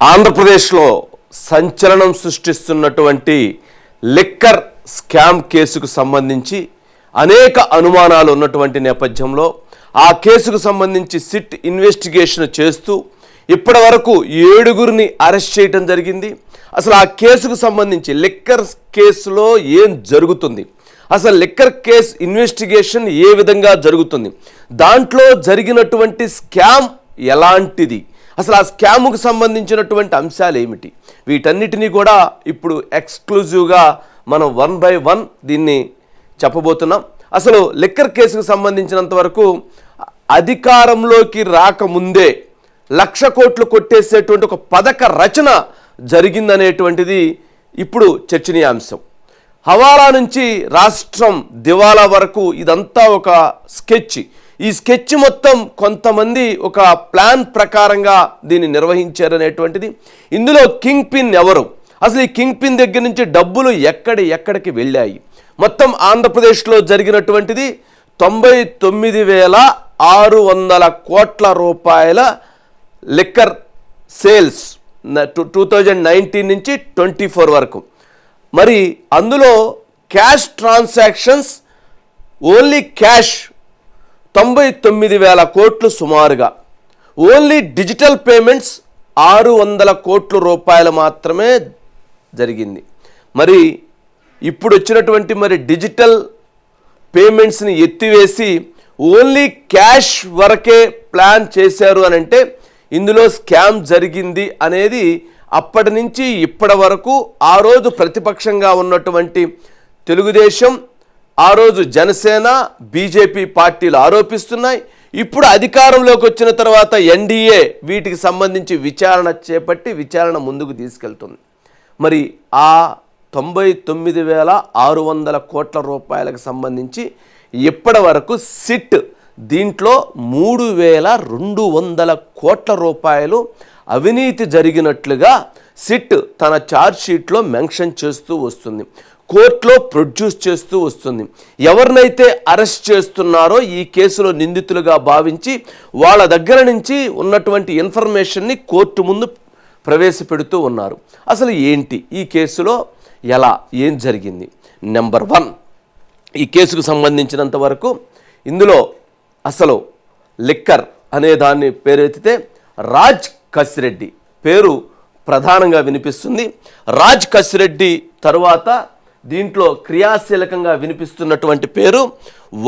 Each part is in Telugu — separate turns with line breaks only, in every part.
ఆంధ్రప్రదేశ్లో సంచలనం సృష్టిస్తున్నటువంటి లిక్కర్ స్కామ్ కేసుకు సంబంధించి అనేక అనుమానాలు ఉన్నటువంటి నేపథ్యంలో ఆ కేసుకు సంబంధించి సిట్ ఇన్వెస్టిగేషన్ చేస్తూ ఇప్పటి వరకు ఏడుగురిని అరెస్ట్ చేయడం జరిగింది. అసలు ఆ కేసుకు సంబంధించి లిక్కర్ కేసులో ఏం జరుగుతుంది? అసలు లిక్కర్ కేస్ ఇన్వెస్టిగేషన్ ఏ విధంగా జరుగుతుంది? దాంట్లో జరిగినటువంటి స్కామ్ ఎలాంటిది? అసలు ఆ స్కామ్కు సంబంధించినటువంటి అంశాలు ఏమిటి? వీటన్నిటినీ కూడా ఇప్పుడు ఎక్స్క్లూజివ్గా మనం వన్ బై వన్ దీన్ని చెప్పబోతున్నాం. అసలు లిక్కర్ కేసుకు సంబంధించినంత వరకు అధికారంలోకి రాకముందే లక్ష కోట్లు కొట్టేసేటువంటి ఒక పథక రచన జరిగిందనేటువంటిది ఇప్పుడు చర్చనీయాంశం. హవాలా నుంచి రాష్ట్రం దివాలా వరకు ఇదంతా ఒక స్కెచ్. ఈ స్కెచ్ మొత్తం కొంతమంది ఒక ప్లాన్ ప్రకారంగా దీన్ని నిర్వహించారనేటువంటిది. ఇందులో కింగ్ పిన్ ఎవరు? అసలు ఈ కింగ్ పిన్ దగ్గర నుంచి డబ్బులు ఎక్కడి ఎక్కడికి వెళ్ళాయి? మొత్తం ఆంధ్రప్రదేశ్లో జరిగినటువంటిది తొంభై తొమ్మిది వేల ఆరు వందల కోట్ల రూపాయల liquor sales two thousand nineteen నుంచి ట్వంటీ ఫోర్ వరకు. మరి అందులో క్యాష్ ట్రాన్సాక్షన్స్ ఓన్లీ క్యాష్ తొంభై తొమ్మిది వేల కోట్లు సుమారుగా. ఓన్లీ డిజిటల్ పేమెంట్స్ ఆరు వందల కోట్ల రూపాయలు మాత్రమే జరిగింది. మరి ఇప్పుడు వచ్చినటువంటి మరి డిజిటల్ పేమెంట్స్ని ఎత్తివేసి ఓన్లీ క్యాష్ వరకే ప్లాన్ చేశారు అని అంటే ఇందులో స్కామ్ జరిగింది అనేది అప్పటి నుంచి ఇప్పటి వరకు ఆ రోజు ప్రతిపక్షంగా ఉన్నటువంటి తెలుగుదేశం ఆ రోజు జనసేన బీజేపీ పార్టీలు ఆరోపిస్తున్నాయి. ఇప్పుడు అధికారంలోకి వచ్చిన తర్వాత ఎన్డీఏ వీటికి సంబంధించి విచారణ చేపట్టి విచారణ ముందుకు తీసుకెళ్తుంది. మరి ఆ తొంభై తొమ్మిది వేల ఆరు వందల కోట్ల రూపాయలకు సంబంధించి ఇప్పటి వరకు సిట్ దీంట్లో మూడు వేల రెండు వందల కోట్ల రూపాయలు అవినీతి జరిగినట్లుగా సిట్ తన ఛార్జ్ షీట్లో మెన్షన్ చేస్తూ వస్తుంది. కోర్టులో ప్రొడ్యూస్ చేస్తూ వస్తుంది. ఎవరినైతే అరెస్ట్ చేస్తున్నారో ఈ కేసులో నిందితులుగా భావించి వాళ్ళ దగ్గర నుంచి ఉన్నటువంటి ఇన్ఫర్మేషన్ని కోర్టు ముందు ప్రవేశపెడుతూ ఉన్నారు. అసలు ఏంటి? ఈ కేసులో ఎలా? ఏం జరిగింది? నెంబర్ వన్ ఈ కేసుకు సంబంధించినంత వరకు ఇందులో అసలు లిక్కర్ అనే దాన్ని పేరెత్తితే రాజ్ కసిరెడ్డి పేరు ప్రధానంగా వినిపిస్తుంది. రాజ్ కసిరెడ్డి తరువాత దీంట్లో క్రియాశీలకంగా వినిపిస్తున్నటువంటి పేరు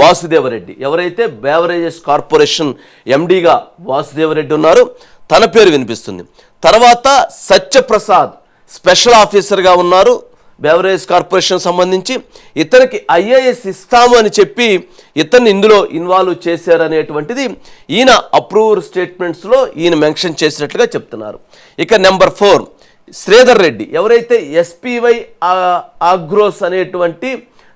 వాసుదేవరెడ్డి. ఎవరైతే బేవరేజెస్ కార్పొరేషన్ ఎండీగా వాసుదేవరెడ్డి ఉన్నారు తన పేరు వినిపిస్తుంది. తర్వాత సత్యప్రసాద్ స్పెషల్ ఆఫీసర్గా ఉన్నారు. బేవరేజ్ కార్పొరేషన్ సంబంధించి ఇతనికి ఐఏఎస్ ఇస్తాము అని చెప్పి ఇతన్ని ఇందులో ఇన్వాల్వ్ చేశారనేటువంటిది ఈయన అప్రూవర్ స్టేట్మెంట్స్లో ఈయన మెన్షన్ చేసినట్లుగా చెప్తున్నారు. ఇక నెంబర్ ఫోర్ శ్రీధర్ రెడ్డి ఎవరైతే ఎస్పీవై ఆగ్రోస్ అనేటువంటి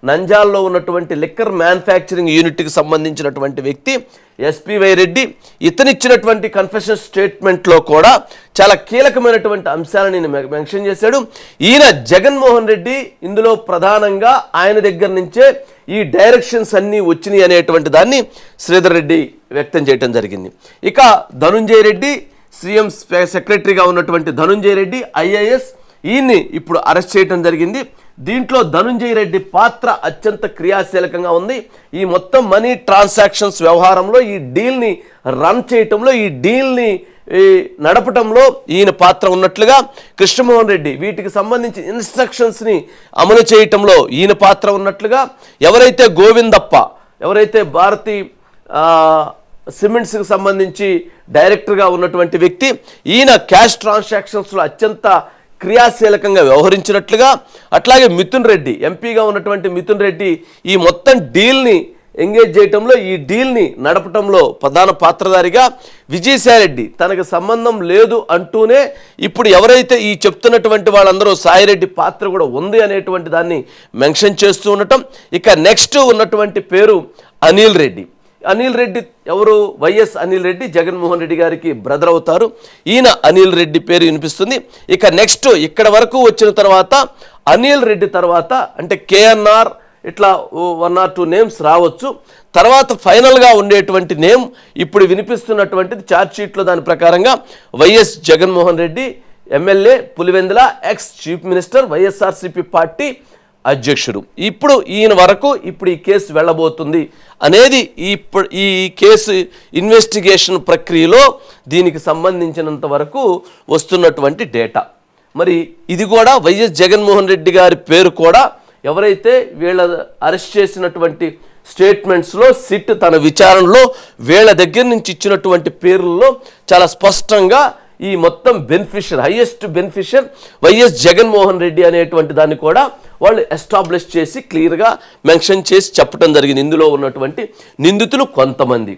నంజాల్లో ఉన్నటువంటి లిక్కర్ మ్యానుఫ్యాక్చరింగ్ యూనిట్కి సంబంధించినటువంటి వ్యక్తి ఎస్పీవై రెడ్డి ఇతనిచ్చినటువంటి కన్ఫెషన్ స్టేట్మెంట్లో కూడా చాలా కీలకమైనటువంటి అంశాలను నేను మెన్షన్ చేశాడు. ఈయన జగన్మోహన్ రెడ్డి ఇందులో ప్రధానంగా ఆయన దగ్గర నుంచే ఈ డైరెక్షన్స్ అన్నీ వచ్చినాయి అనేటువంటి దాన్ని శ్రీధర్ రెడ్డి వ్యక్తం చేయడం జరిగింది. ఇక ధనుంజయ రెడ్డి సీఎం సెక్రటరీగా ఉన్నటువంటి ధనుంజయ రెడ్డి ఐఏఎస్ ఈయన్ని ఇప్పుడు అరెస్ట్ చేయడం జరిగింది. దీంట్లో ధనుంజయ రెడ్డి పాత్ర అత్యంత క్రియాశీలకంగా ఉంది. ఈ మొత్తం మనీ ట్రాన్సాక్షన్స్ వ్యవహారంలో ఈ డీల్ని రన్ చేయటంలో ఈ డీల్ని ఈ నడపటంలో ఈయన పాత్ర ఉన్నట్లుగా కృష్ణమోహన్ రెడ్డి వీటికి సంబంధించి ఇన్స్ట్రక్షన్స్ని అమలు చేయటంలో ఈయన పాత్ర ఉన్నట్లుగా ఎవరైతే గోవిందప్ప ఎవరైతే భారతి సిమెంట్స్కి సంబంధించి డైరెక్టర్గా ఉన్నటువంటి వ్యక్తి ఈయన క్యాష్ ట్రాన్సాక్షన్స్లో అత్యంత క్రియాశీలకంగా వ్యవహరించినట్లుగా అట్లాగే మిథున్ రెడ్డి ఎంపీగా ఉన్నటువంటి మిథున్ రెడ్డి ఈ మొత్తం డీల్ని ఎంగేజ్ చేయటంలో ఈ డీల్ని నడపటంలో ప్రధాన పాత్రధారిగా విజయసాయిరెడ్డి. తనకు సంబంధం లేదు అంటూనే ఇప్పుడు ఎవరైతే ఈ చెప్తున్నటువంటి వాళ్ళందరూ సాయిరెడ్డి పాత్ర కూడా ఉంది అనేటువంటి దాన్ని మెన్షన్ చేస్తూ ఉండటం. ఇక నెక్స్ట్ ఉన్నటువంటి పేరు అనిల్ రెడ్డి. అనిల్ రెడ్డి ఎవరు? వైఎస్ అనిల్ రెడ్డి జగన్మోహన్ రెడ్డి గారికి బ్రదర్ అవుతారు. ఈయన అనిల్ రెడ్డి పేరు వినిపిస్తుంది. ఇక నెక్స్ట్ ఇక్కడ వరకు వచ్చిన తర్వాత అనిల్ రెడ్డి తర్వాత అంటే కేఎన్ఆర్ ఇట్లా వన్ ఆర్ టూ నేమ్స్ రావచ్చు. తర్వాత ఫైనల్గా ఉండేటువంటి నేమ్ ఇప్పుడు వినిపిస్తున్నటువంటిది ఛార్జ్షీట్లో దాని ప్రకారంగా YS Jaganmohan Reddy MLA Pulivendula ex chief minister YSRCP party అధ్యక్షుడు. ఇప్పుడు ఈయన వరకు ఇప్పుడు ఈ కేసు వెళ్ళబోతుంది అనేది ఇప్పుడు ఈ కేసు ఇన్వెస్టిగేషన్ ప్రక్రియలో దీనికి సంబంధించినంత వరకు వస్తున్నటువంటి డేటా. మరి ఇది కూడా వైఎస్ జగన్మోహన్ రెడ్డి గారి పేరు కూడా ఎవరైతే వీళ్ళ అరెస్ట్ చేసినటువంటి స్టేట్మెంట్స్లో సిట్ తన విచారణలో వీళ్ళ దగ్గర నుంచి ఇచ్చినటువంటి పేర్లలో చాలా స్పష్టంగా ఈ మొత్తం beneficiary highest beneficiary YS Jaganmohan Reddy అనేటువంటి దాన్ని కూడా వాళ్ళు ఎస్టాబ్లిష్ చేసి క్లియర్గా మెన్షన్ చేసి చెప్పడం జరిగింది. ఇందులో ఉన్నటువంటి నిందితులు కొంతమంది.